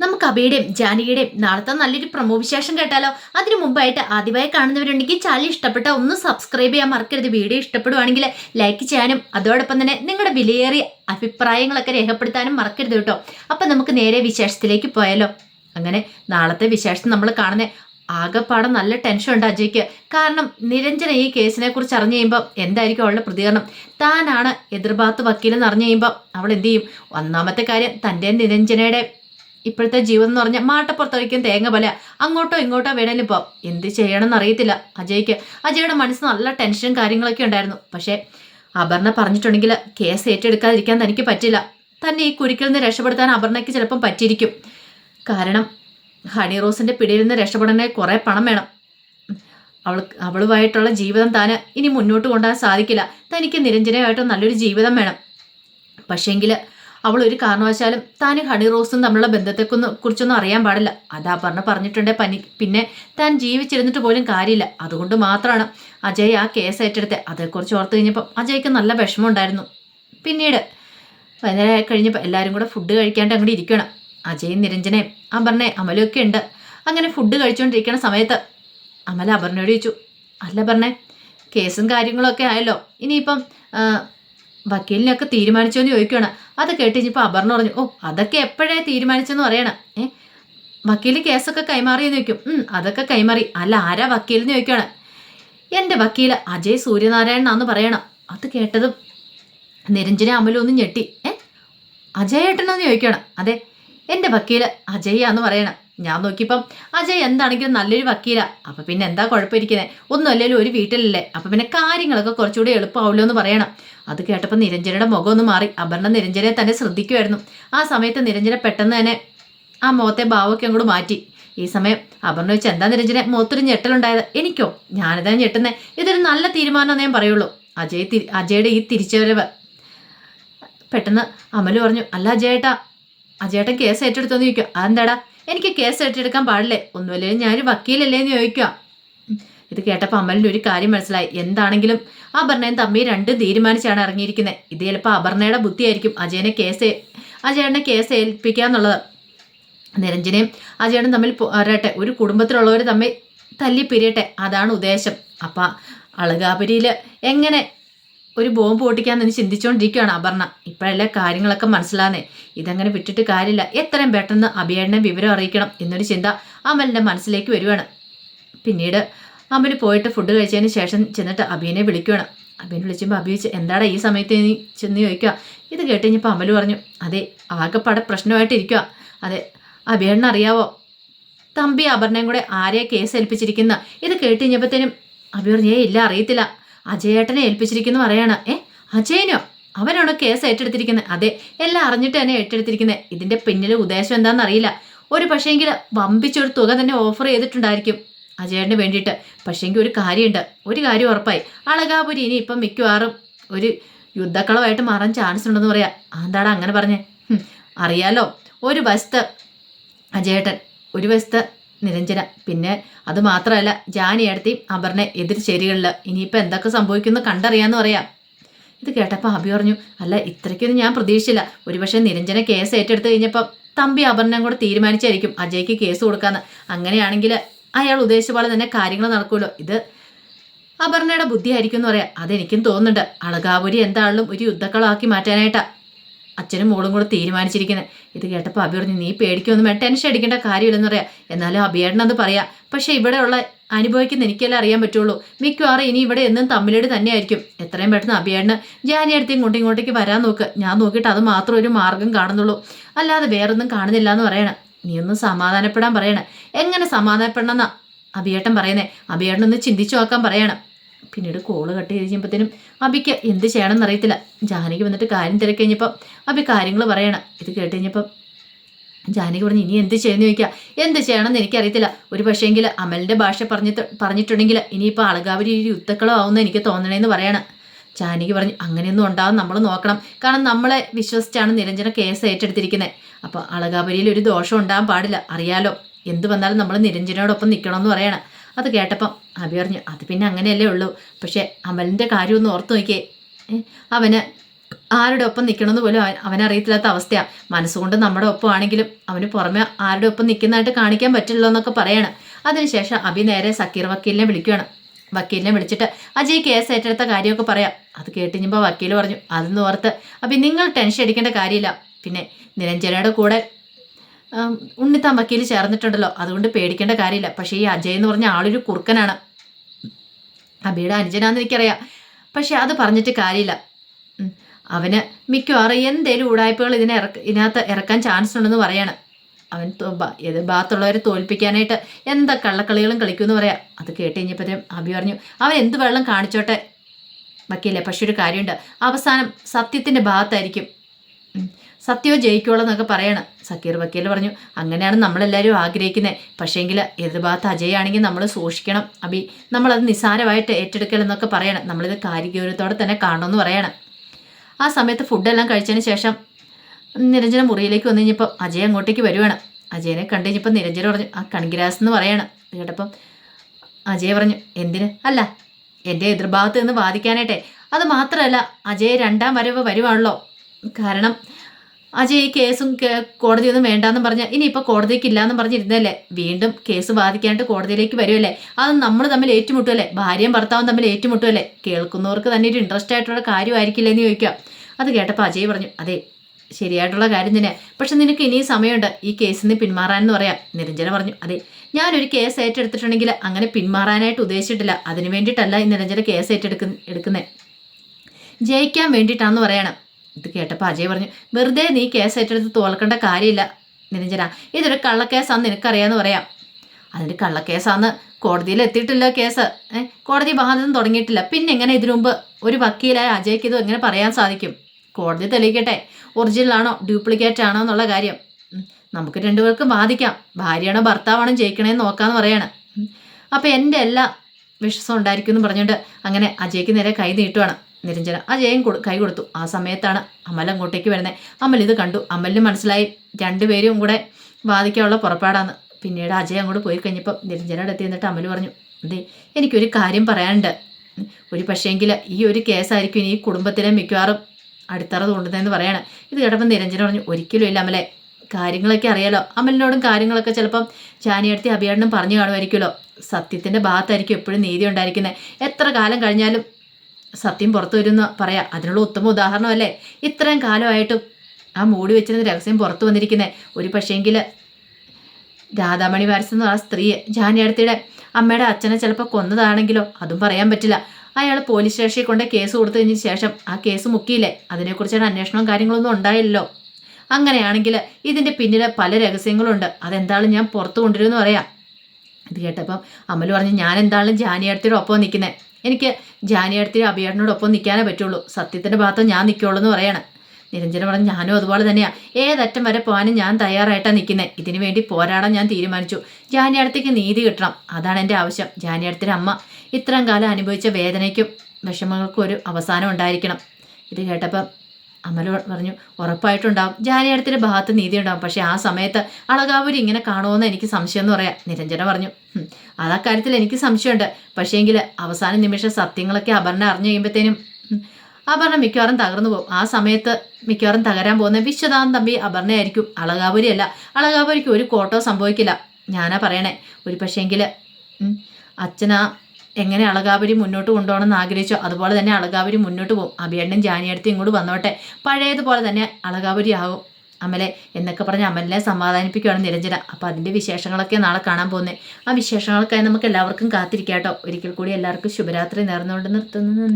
നമുക്ക് അബിയുടെയും ജാനകിയുടെയും നാളത്തെ നല്ലൊരു പ്രമോ വിശേഷം കേട്ടാലോ? അതിനു മുമ്പായിട്ട് ആദ്യമായി കാണുന്നവരുണ്ടെങ്കിൽ ചാനൽ ഇഷ്ടപ്പെട്ട ഒന്ന് സബ്സ്ക്രൈബ് ചെയ്യാൻ മറക്കരുത്. വീഡിയോ ഇഷ്ടപ്പെടുവാണെങ്കിൽ ലൈക്ക് ചെയ്യാനും അതോടൊപ്പം തന്നെ നിങ്ങളുടെ വിലയേറിയ അഭിപ്രായങ്ങളൊക്കെ രേഖപ്പെടുത്താനും മറക്കരുത് കേട്ടോ. അപ്പം നമുക്ക് നേരെ വിശേഷത്തിലേക്ക് പോയാലോ. അങ്ങനെ നാളത്തെ വിശേഷം നമ്മൾ കാണുന്ന ആകെപ്പാടെ നല്ല ടെൻഷൻ ഉണ്ട് അജയ്ക്ക്. കാരണം നിരഞ്ജന ഈ കേസിനെ കുറിച്ച് അറിഞ്ഞു കഴിയുമ്പോൾ എന്തായിരിക്കും അവളുടെ പ്രതികരണം? താനാണ് എതിർഭാഗത്ത് വക്കീലെന്ന് അറിഞ്ഞു കഴിയുമ്പോൾ അവൾ എന്ത് ചെയ്യും? ഒന്നാമത്തെ കാര്യം തന്റെ നിരഞ്ജനയുടെ ഇപ്പോഴത്തെ ജീവിതം എന്ന് പറഞ്ഞാൽ മാട്ടപ്പുറത്തൊഴിക്കും തേങ്ങ പോലെ. അങ്ങോട്ടോ ഇങ്ങോട്ടോ വേണേലും ഇപ്പം എന്ത് ചെയ്യണമെന്ന് അറിയത്തില്ല. അജയ്ക്ക് അജയുടെ മനസ്സ് നല്ല ടെൻഷനും കാര്യങ്ങളൊക്കെ ഉണ്ടായിരുന്നു. പക്ഷേ അപർണ പറഞ്ഞിട്ടുണ്ടെങ്കിൽ കേസ് ഏറ്റെടുക്കാതിരിക്കാൻ തനിക്ക് പറ്റില്ല. തന്നെ ഈ കുരുക്കിൽ നിന്ന് രക്ഷപ്പെടുത്താൻ അപർണയ്ക്ക് ചിലപ്പം പറ്റിയിരിക്കും. കാരണം ഹണി റോസിന്റെ പിടിയിൽ നിന്ന് രക്ഷപ്പെടാനായി കുറേ പണം വേണം. അവൾ അവളുമായിട്ടുള്ള ജീവിതം താന് ഇനി മുന്നോട്ട് കൊണ്ടുപോകാൻ സാധിക്കില്ല. തനിക്ക് നിരഞ്ജനയായിട്ട് നല്ലൊരു ജീവിതം വേണം. പക്ഷേങ്കിൽ അവൾ ഒരു കാരണവശാലും താൻ ഹണി റോസും തമ്മിലുള്ള ബന്ധത്തെക്കൊന്നും കുറിച്ചൊന്നും അറിയാൻ പാടില്ല. അതാ പറഞ്ഞ പറഞ്ഞിട്ടുണ്ടെ പനി. പിന്നെ താൻ ജീവിച്ചിരുന്നിട്ട് പോലും കാര്യമില്ല. അതുകൊണ്ട് മാത്രമാണ് അജയ് ആ കേസ് ഏറ്റെടുത്ത്. അതേക്കുറിച്ച് ഓർത്ത് കഴിഞ്ഞപ്പോൾ അജയ്ക്ക് നല്ല വിഷമമുണ്ടായിരുന്നു. പിന്നീട് വൈകുന്നേരം കഴിഞ്ഞപ്പോൾ എല്ലാവരും കൂടെ ഫുഡ് കഴിക്കാണ്ട് അങ്ങോട്ട് ഇരിക്കണം. അജയും നിരഞ്ജനയും അപർണെ അമലൊക്കെ ഉണ്ട്. അങ്ങനെ ഫുഡ് കഴിച്ചുകൊണ്ടിരിക്കുന്ന സമയത്ത് അമല അപർണയോട് ചോദിച്ചു അല്ല പറഞ്ഞേ കേസും കാര്യങ്ങളൊക്കെ ആയല്ലോ. ഇനിയിപ്പം ആ, വക്കീലിനൊക്കെ തീരുമാനിച്ചോ എന്ന് ചോദിക്കുകയാണ് അത് കേട്ട് ഇനിയിപ്പോൾ അപർണ പറഞ്ഞു ഓ അതൊക്കെ എപ്പോഴേ തീരുമാനിച്ചെന്ന് പറയണം? ഏ വക്കീൽ കേസൊക്കെ കൈമാറി എന്ന് ചോദിക്കും. അതൊക്കെ കൈമാറി. അല്ല ആരാ വക്കീലെന്ന് ചോദിക്കുകയാണ് എന്റെ വക്കീൽ അജയ് സൂര്യനാരായണനാന്ന് പറയണം. അത് കേട്ടതും നിരഞ്ജന ഒന്ന് ഞെട്ടി. ഏ അജയേട്ടനോന്ന് ചോദിക്കണം അതെ എന്റെ വക്കീൽ അജയ്യാന്ന് പറയണം. ഞാൻ നോക്കിയപ്പം അജയ് എന്താണെങ്കിലും നല്ലൊരു വക്കീലാ. അപ്പൊ പിന്നെ എന്താ കുഴപ്പമിരിക്കുന്നത് ഒന്നും അല്ലെങ്കിലും ഒരു വീട്ടിലല്ലേ? അപ്പൊ പിന്നെ കാര്യങ്ങളൊക്കെ കുറച്ചുകൂടി എളുപ്പമാവുമല്ലോ എന്ന് പറയണം. അത് കേട്ടപ്പോൾ നിരഞ്ജനയുടെ മുഖം ഒന്ന് മാറി. അപർണ നിരഞ്ജനെ തന്നെ ശ്രദ്ധിക്കുമായിരുന്നു ആ സമയത്ത് നിരഞ്ജന പെട്ടെന്ന് തന്നെ ആ മുഖത്തെ ഭാവമൊക്കെ അങ്ങോട്ട് മാറ്റി. ഈ സമയം അപർണ വെച്ച് എന്താ നിരഞ്ജന? മുഖത്തൊരു ഞെട്ടലുണ്ടായത്? എനിക്കോ? ഞാനിതാ ഞെട്ടുന്നേ. ഇതൊരു നല്ല തീരുമാനം ഞാൻ പറയുള്ളൂ. അജയ് തിരി അജയുടെ ഈ തിരിച്ചുവരവ് പെട്ടെന്ന് അമൽ പറഞ്ഞു അല്ല അജയേട്ടാ അജയേട്ടൻ കേസ് ഏറ്റെടുത്തോന്ന് ചോദിക്കുക അതെന്താടാ? എനിക്ക് കേസ് ഏറ്റെടുക്കാൻ പാടില്ലേ? ഒന്നുമല്ലേ? ഞാനൊരു വക്കീലല്ലേ എന്ന് ചോദിക്കുക ഉം. ഇത് കേട്ടപ്പോൾ അമലിന് ഒരു കാര്യം മനസ്സിലായി. എന്താണെങ്കിലും അപർണയും തമ്മി രണ്ടും തീരുമാനിച്ചാണ് ഇറങ്ങിയിരിക്കുന്നത് ഇത് ചിലപ്പോൾ അപർണയുടെ ബുദ്ധിയായിരിക്കും അജയനെ കേസ് അജയനെ കേസ് ഏൽപ്പിക്കുക എന്നുള്ളത്. നിരഞ്ജനയും അജയനും തമ്മിൽ പോരട്ടെ ഒരു കുടുംബത്തിലുള്ളവർ തമ്മിൽ തല്ലി പിരിയട്ടെ അതാണ് ഉദ്ദേശം. അപ്പം അളുകാപുരിയിൽ എങ്ങനെ ഒരു ബോംബ് പൊട്ടിക്കാന്ന് ചിന്തിച്ചുകൊണ്ടിരിക്കുകയാണ് അപർണ. ഇപ്പോഴല്ലേ കാര്യങ്ങളൊക്കെ മനസ്സിലാകുന്നേ. ഇതങ്ങനെ വിട്ടിട്ട് കാര്യമില്ല. എത്രയും പെട്ടെന്ന് അഭിയേടനെ വിവരം അറിയിക്കണം എന്നൊരു ചിന്ത അമലിന്റെ മനസ്സിലേക്ക് വരുവാണ്. പിന്നീട് അമൽ പോയിട്ട് ഫുഡ് കഴിച്ചതിന് ശേഷം ചെന്നിട്ട് അഭിയനെ വിളിക്കുകയാണ് അഭിയനെ വിളിച്ചപ്പോൾ അഭി ചോദിച്ചു എന്താടാ ഈ സമയത്ത് നീ ചെന്ന് ചോദിക്കുക ഇത് കേട്ട് കഴിഞ്ഞപ്പോൾ പറഞ്ഞു അതെ ആകെപ്പാടെ പ്രശ്നമായിട്ടിരിക്കുക അതെ അഭിയേടനെ അറിയാവോ? തമ്പി അപർണയും കൂടെ ആരെയാ കേസ് ഏൽപ്പിച്ചിരിക്കുന്ന? ഇത് കേട്ട് കഴിഞ്ഞപ്പോഴത്തേനും അഭി പറഞ്ഞു ഏ ഇല്ല അറിയത്തില്ല. അജയേട്ടനെ ഏൽപ്പിച്ചിരിക്കുന്നു പറയാണ്. ഏ അജയനോ? അവനാണോ കേസ് ഏറ്റെടുത്തിരിക്കുന്നത്? അതെ എല്ലാം അറിഞ്ഞിട്ട് തന്നെ ഏറ്റെടുത്തിരിക്കുന്നത്. ഇതിന്റെ പിന്നിലെ ഉദ്ദേശം എന്താണെന്ന് അറിയില്ല. ഒരു പക്ഷേങ്കിൽ വമ്പിച്ചൊരു തുക തന്നെ ഓഫർ ചെയ്തിട്ടുണ്ടായിരിക്കും. അജയേട്ടന് വേണ്ടിയിട്ട്. പക്ഷേങ്കിൽ ഒരു കാര്യമുണ്ട്. ഒരു കാര്യം ഉറപ്പായി. അളകാപുരി ഇനി ഇപ്പം മിക്കവാറും ഒരു യുദ്ധക്കളമായിട്ട് മാറാൻ ചാൻസ് ഉണ്ടെന്ന് പറയാം. എന്താടാ അങ്ങനെ പറഞ്ഞേ? അറിയാലോ. ഒരു വശത്ത് അജയേട്ടൻ ഒരു വശത്ത് നിരഞ്ജന. പിന്നെ അത് മാത്രമല്ല ജാനി അടുത്തേയും അബറിനെ എതിർ ചേരികളിൽ ഇനിയിപ്പോൾ എന്തൊക്കെ സംഭവിക്കുന്നു കണ്ടറിയാന്ന് പറയാം. ഇത് കേട്ടപ്പോൾ അബി പറഞ്ഞു അല്ല ഇത്രയ്ക്കൊന്നും ഞാൻ പ്രതീക്ഷിച്ചില്ല. ഒരുപക്ഷെ നിരഞ്ജന കേസ് ഏറ്റെടുത്ത് കഴിഞ്ഞപ്പോൾ തമ്പി അബറിനെ കൂടെ തീരുമാനിച്ചായിരിക്കും അജയ്ക്ക് കേസ് കൊടുക്കാന്ന്. അങ്ങനെയാണെങ്കിൽ അയാൾ ഉദ്ദേശിച്ച പോലെ തന്നെ കാര്യങ്ങൾ നടക്കുമല്ലോ. ഇത് അപർണയുടെ ബുദ്ധിയായിരിക്കും എന്ന് പറയാം. അതെനിക്കും തോന്നുന്നുണ്ട്. അളകാപുരി എന്താണെങ്കിലും ഒരു യുദ്ധക്കളാക്കി മാറ്റാനായിട്ടാ. അച്ഛനും മോളും കൂടെ തീരുമാനിച്ചിരിക്കുന്നത് ഇത് കേട്ടപ്പോൾ അഭി പറഞ്ഞു നീ പേടിക്കൊന്നും വേണ്ട ടെൻഷൻ അടിക്കേണ്ട കാര്യമില്ലെന്ന് പറയാം. എന്നാലും അഭിയേട്ടനത് പറയാം. പക്ഷേ ഇവിടെയുള്ള അനുഭവിക്കുന്ന എനിക്കല്ലേ അറിയാൻ പറ്റുള്ളൂ. മിക്കവാറും ഇനി ഇവിടെ എന്നും തമ്മിലേട് തന്നെയായിരിക്കും. എത്രയും പെട്ടെന്ന് അഭിയേട്ടന് ജാനി അടുത്ത് ഇങ്ങോട്ടും ഇങ്ങോട്ടേക്ക് വരാൻ നോക്ക്. ഞാൻ നോക്കിയിട്ട് അത് മാത്രം ഒരു മാർഗം കാണുന്നുള്ളൂ. അല്ലാതെ വേറൊന്നും കാണുന്നില്ല എന്ന് പറയണം. നീ ഒന്ന് സമാധാനപ്പെടാൻ പറയണം. എങ്ങനെ സമാധാനപ്പെടണം സമാധാനപ്പെടണമെന്നാ അഭിയേട്ടൻ പറയുന്നേ. അഭിയേട്ടനൊന്ന് ചിന്തിച്ചു നോക്കാൻ പറയണം. പിന്നീട് കോൾ കട്ട് ചെയ്ത് കഴിഞ്ഞപ്പോഴത്തേനും അബിക്ക് എന്ത് ചെയ്യണമെന്ന് അറിയത്തില്ല. ജാനകി വന്നിട്ട് കാര്യം തിരക്കി കഴിഞ്ഞപ്പം അബി കാര്യങ്ങൾ പറയണം. ഇത് കേട്ട് കഴിഞ്ഞപ്പം ജാനകി പറഞ്ഞു ഇനി എന്ത് ചെയ്യുന്നു ചോദിക്കുക എന്ത് ചെയ്യണമെന്ന് എനിക്കറിയത്തില്ല. ഒരു പക്ഷേങ്കിൽ അമലിന്റെ ഭാഷ പറഞ്ഞിട്ട് പറഞ്ഞിട്ടുണ്ടെങ്കിൽ ഇനിയിപ്പോൾ അളകാവരി ഒരു യുദ്ധക്കളോ ആവുമെന്ന് എനിക്ക് തോന്നണേന്ന് പറയണം. ജാനകി പറഞ്ഞു അങ്ങനെയൊന്നും ഉണ്ടാവും. നമ്മൾ നോക്കണം. കാരണം നമ്മളെ വിശ്വസിച്ചാണ് നിരഞ്ജന കേസ് ഏറ്റെടുത്തിരിക്കുന്നത് അപ്പോൾ അളകാപുരിയിൽ ഒരു ദോഷം ഉണ്ടാകാൻ പാടില്ല. അറിയാലോ. എന്ത് വന്നാലും നമ്മൾ നിരഞ്ജനോടൊപ്പം നിൽക്കണമെന്ന് പറയണം. അത് കേട്ടപ്പം അഭി പറഞ്ഞു അത് പിന്നെ അങ്ങനെയല്ലേ ഉള്ളൂ. പക്ഷേ അമലിന്റെ കാര്യം ഒന്ന് ഓർത്ത് നോക്കിയേ. അവന് ആരുടെ ഒപ്പം നിൽക്കണമെന്ന് പോലും അവനറിയത്തില്ലാത്ത അവസ്ഥയാണ് മനസ്സുകൊണ്ട് നമ്മുടെ ഒപ്പം ആണെങ്കിലും അവന് പുറമെ ആരുടെ ഒപ്പം നിൽക്കുന്നതായിട്ട് കാണിക്കാൻ പറ്റില്ലല്ലോ എന്നൊക്കെ പറയാണ്. അതിനുശേഷം അഭി നേരെ സക്കീർ വക്കീലിനെ വിളിക്കുകയാണ് വക്കീലിനെ വിളിച്ചിട്ട് അജയ് കേസ് ഏറ്റെടുത്ത കാര്യമൊക്കെ പറയാം. അത് കേട്ടിഞ്ഞപ്പോൾ വക്കീൽ പറഞ്ഞു അതെന്ന് ഓർത്ത് അപ്പം നിങ്ങൾ ടെൻഷൻ അടിക്കേണ്ട കാര്യമില്ല. പിന്നെ നിരഞ്ജനയുടെ കൂടെ ഉണ്ണിത്താൻ വക്കീൽ ചേർന്നിട്ടുണ്ടല്ലോ. അതുകൊണ്ട് പേടിക്കേണ്ട കാര്യമില്ല. പക്ഷേ ഈ അജയ് എന്ന് പറഞ്ഞ ആളൊരു കുറുക്കനാണ്. അബിയുടെ അനുജനാന്ന് എനിക്കറിയാം. പക്ഷെ അത് പറഞ്ഞിട്ട് കാര്യമില്ല. അവന് മിക്കവാറും എന്തേലും ഉടായ്പകൾ ഇതിനെ ഇറക്ക ഇതിനകത്ത് ഇറക്കാൻ ചാൻസ് ഉണ്ടെന്ന് പറയാണ്. അവൻ ഏത് ഭാഗത്തുള്ളവരെ തോൽപ്പിക്കാനായിട്ട് എന്താ കള്ളക്കളികളും കളിക്കുമെന്ന് പറയാം. അത് കേട്ട് കഴിഞ്ഞപ്പോഴത്തേക്കും അബി പറഞ്ഞു അവൻ എന്ത് വെള്ളം കാണിച്ചോട്ടെ? വക്കീലെ പക്ഷെ ഒരു കാര്യമുണ്ട്. അവസാനം സത്യത്തിന്റെ ഭാഗത്തായിരിക്കും. ഉം. സത്യമോ ജയിക്കുള്ളൂ എന്നൊക്കെ പറയണം. സക്കീർ വക്കീൽ പറഞ്ഞു അങ്ങനെയാണ് നമ്മളെല്ലാവരും ആഗ്രഹിക്കുന്നത്. പക്ഷേങ്കിൽ എതിർ ഭാഗത്ത് ആണെങ്കിൽ നമ്മൾ സൂക്ഷിക്കണം. അബി നമ്മളത് നിസ്സാരമായിട്ട് ഏറ്റെടുക്കലെന്നൊക്കെ പറയണം. നമ്മളിത് കാര്യഗൗരവത്തോടെ തന്നെ കാണണമെന്ന് പറയണം. ആ സമയത്ത് ഫുഡെല്ലാം കഴിച്ചതിന് ശേഷം നിരഞ്ജന മുറിയിലേക്ക് വന്നു കഴിഞ്ഞപ്പോൾ അജയ് അങ്ങോട്ടേക്ക് വരുവാണ്. അജയനെ കണ്ടു കഴിഞ്ഞപ്പോൾ നിരഞ്ജന പറഞ്ഞു ആ കൺഗ്രാസ് എന്ന് പറയണം. കേട്ടപ്പം അജയ് പറഞ്ഞു എന്തിന്? അല്ല എന്റെ എതിർഭാഗത്ത് നിന്ന് വാദിക്കാനായിട്ടെ. അത് മാത്രമല്ല അജയ് രണ്ടാം വരവ് വരുവാണല്ലോ. കാരണം അജയ് ഈ കേസും കോടതിയൊന്നും വേണ്ടാന്നും ഇനി ഇനിയിപ്പോൾ കോടതിക്ക് ഇല്ലാന്നും പറഞ്ഞിരുന്നല്ലേ? വീണ്ടും കേസ് ബാധിക്കാനായിട്ട് കോടതിയിലേക്ക് വരുമല്ലേ അത് നമ്മൾ തമ്മിൽ ഏറ്റുമുട്ടുമല്ലേ ഭാര്യയും ഭർത്താവും തമ്മിൽ ഏറ്റുമുട്ടുമല്ലേ കേൾക്കുന്നവർക്ക് തന്നെ ഒരു ഇൻട്രസ്റ്റ് ആയിട്ടുള്ള കാര്യമായിരിക്കില്ലേ എന്ന് ചോദിക്കുക അത് കേട്ടപ്പോൾ അജയ് പറഞ്ഞു അതെ ശരിയായിട്ടുള്ള കാര്യം തന്നെ പക്ഷെ നിനക്ക് ഇനിയും സമയമുണ്ട്. ഈ കേസിൽ നിന്ന് പിന്മാറാനെന്ന് പറയാം. നിരഞ്ജന പറഞ്ഞു അതെ ഞാനൊരു കേസ് ഏറ്റെടുത്തിട്ടുണ്ടെങ്കിൽ അങ്ങനെ പിന്മാറാനായിട്ട് ഉദ്ദേശിച്ചിട്ടില്ല. അതിനു വേണ്ടിയിട്ടല്ല ഈ നിരഞ്ജന കേസ് ഏറ്റെടുക്കുന്ന എടുക്കുന്നത് ജയിക്കാൻ വേണ്ടിയിട്ടാണെന്ന് പറയണം. ഇത് കേട്ടപ്പോൾ അജയ് പറഞ്ഞു വെറുതെ നീ കേസ് ഏറ്റെടുത്ത് തോൽക്കേണ്ട കാര്യമില്ല നിരഞ്ജന. ഇതൊരു കള്ളക്കേസാന്ന് നിനക്കറിയാമെന്ന് പറയാം. അതിന്റെ കള്ളക്കേസാന്ന് കോടതിയിൽ എത്തിയിട്ടില്ല കേസ്. കോടതി ഭാഗത്തുനിന്ന് തുടങ്ങിയിട്ടില്ല. പിന്നെ എങ്ങനെ ഇതിനു മുമ്പ് ഒരു വക്കീലായ അജയ്ക്ക് ഇത് എങ്ങനെ പറയാൻ സാധിക്കും? കോടതി തെളിയിക്കട്ടെ. ഒറിജിനൽ ആണോ ഡ്യൂപ്ലിക്കേറ്റ് ആണോ എന്നുള്ള കാര്യം. നമുക്ക് രണ്ടുപേർക്കും ബാധിക്കാം ഭാര്യയാണോ ഭർത്താവാണോ ജയിക്കണേന്ന് നോക്കാമെന്ന് പറയാണ്. അപ്പം അപ്പോൾ എന്റെ എല്ലാ വിശ്വാസം ഉണ്ടായിരിക്കും എന്ന് പറഞ്ഞുകൊണ്ട് അങ്ങനെ അജയ്ക്ക് നേരെ കൈ നീട്ടുവാണ്. നിരഞ്ജന അജയൻ കൊടു കൈ കൊടുത്തു. ആ സമയത്താണ് അമൽ അങ്ങോട്ടേക്ക് വരുന്നത് അമൽ ഇത് കണ്ടു. അമലിന് മനസ്സിലായി. രണ്ടുപേരും കൂടെ ബാധിക്കാനുള്ള പുറപ്പാടാണ്. പിന്നീട് അജയ് അങ്ങോട്ട് പോയി കഴിഞ്ഞപ്പോൾ നിരഞ്ജനയുടെ എത്തി എന്നിട്ട് അമൽ പറഞ്ഞു അതെ എനിക്കൊരു കാര്യം പറയാനുണ്ട്. ഒരു പക്ഷേങ്കിൽ ഈ ഒരു കേസായിരിക്കും ഇനി ഈ കുടുംബത്തിലെ മിക്കവാറും അടിത്തറ കൊണ്ടുവന്നതെന്ന് പറയാണ്. ഇത് കേട്ടപ്പോൾ നിരഞ്ജന പറഞ്ഞു ഒരിക്കലും ഇല്ല അമലെ. കാര്യങ്ങളൊക്കെ അറിയാലോ. അമലിനോടും കാര്യങ്ങളൊക്കെ ചിലപ്പം ജാനിയടുത്തി അഭിയാടനും പറഞ്ഞു കാണുമായിരിക്കുമല്ലോ. സത്യത്തിന്റെ ഭാഗത്തായിരിക്കും എപ്പോഴും നീതി ഉണ്ടായിരിക്കുന്നത് എത്ര കാലം കഴിഞ്ഞാലും സത്യം പുറത്തു വരുമെന്ന് പറയാം. അതിനുള്ള ഉത്തമ ഉദാഹരണമല്ലേ? ഇത്രയും കാലമായിട്ടും ആ മൂടി വെച്ചിരുന്ന രഹസ്യം പുറത്തു വന്നിരിക്കുന്നത് ഒരു പക്ഷേങ്കിൽ രാധാമണി വാരസ് എന്ന ആ സ്ത്രീ ജാനിയടുത്തിയുടെ അമ്മയുടെ അച്ഛനെ ചിലപ്പോൾ കൊന്നതാണെങ്കിലോ അതും പറയാൻ പറ്റില്ല. അയാൾ പോലീസ് സ്റ്റേഷനിൽ കൊണ്ട് കേസ് കൊടുത്തതിന് ശേഷം ആ കേസ് മുക്കിയില്ലേ? അതിനെക്കുറിച്ചാണ് അന്വേഷണവും കാര്യങ്ങളൊന്നും ഉണ്ടായില്ലല്ലോ. അങ്ങനെയാണെങ്കിൽ ഇതിന്റെ പിന്നിൽ പല രഹസ്യങ്ങളുണ്ട്. അതെന്താണ് ഞാൻ പുറത്തു കൊണ്ടുവരുമെന്ന് പറയാം. ഇത് കേട്ടപ്പം അമൽ പറഞ്ഞു ഞാൻ എന്തായാലും ജാനിയടുത്തിയുടെ ഒപ്പം നിൽക്കുന്നത് എനിക്ക് ജാനിയടുത്തിയുടെ അഭിയേട്ടനോടൊപ്പം നിൽക്കാനേ പറ്റുള്ളൂ. സത്യത്തിന്റെ ഭാഗത്ത് ഞാൻ നിൽക്കുള്ളൂ എന്ന് പറയണം. നിരഞ്ജന പറഞ്ഞു ഞാനും അതുപോലെ തന്നെയാണ് ഏതറ്റം വരെ പോകാനും ഞാൻ തയ്യാറായിട്ടാണ് നിൽക്കുന്നത് ഇതിനു വേണ്ടി പോരാടാൻ ഞാൻ തീരുമാനിച്ചു. ജാനിയടുത്തേക്ക് നീതി കിട്ടണം. അതാണ് എന്റെ ആവശ്യം. ജാനിയടുത്തിന്റെ അമ്മ ഇത്രയും കാലം അനുഭവിച്ച വേദനയ്ക്കും വിഷമങ്ങൾക്കും ഒരു അവസാനം ഉണ്ടായിരിക്കണം. ഇത് കേട്ടപ്പം അമല പറഞ്ഞു ഉറപ്പായിട്ടുണ്ടാവും. ജാനിയടത്തിന്റെ ഭാഗത്ത് നീതി ഉണ്ടാവും പക്ഷേ ആ സമയത്ത് അളകാവൂരി ഇങ്ങനെ കാണുമെന്ന് എനിക്ക് സംശയം എന്ന് പറയാം നിരഞ്ജന പറഞ്ഞു. "ഹും, അത് ആ കാര്യത്തിൽ എനിക്ക് സംശയമുണ്ട്. പക്ഷേങ്കിൽ അവസാന നിമിഷം സത്യങ്ങളൊക്കെ അപർണ അറിഞ്ഞു കഴിയുമ്പോഴത്തേനും അപർണ മിക്കവാറും തകർന്നു പോകും. ആ സമയത്ത് മിക്കവാറും തകരാൻ പോകുന്ന വിശ്വനാഥൻ തമ്പി അപർണയായിരിക്കും. അളകാപുരി അല്ല അളകാപുരിക്ക് ഒരു കോട്ടോ സംഭവിക്കില്ല. ഞാനാ പറയണേ ഒരു പക്ഷേങ്കിൽ അച്ഛനാ എങ്ങനെ അളകാപുരി മുന്നോട്ട് കൊണ്ടുപോകണം എന്ന് ആഗ്രഹിച്ചോ അതുപോലെ തന്നെ അളകാപുരി മുന്നോട്ട് പോകും. അഭിയണ്ണൻ ജാനിയടുത്ത് ഇങ്ങോട്ട് വന്നോട്ടെ. പഴയതുപോലെ തന്നെ അളകാപുരി ആകും അമലെ എന്നൊക്കെ പറഞ്ഞ് അമലിനെ സമാധാനിപ്പിക്കുകയാണ് നിരഞ്ജന. അപ്പോൾ അതിന്റെ വിശേഷങ്ങളൊക്കെ നാളെ കാണാൻ പോകുന്നത് ആ വിശേഷങ്ങൾക്കായി നമുക്ക് എല്ലാവർക്കും കാത്തിരിക്കാം കേട്ടോ. ഒരിക്കൽ കൂടി എല്ലാവർക്കും ശുഭരാത്രി നേർന്നുകൊണ്ട് നിർത്തുന്നു.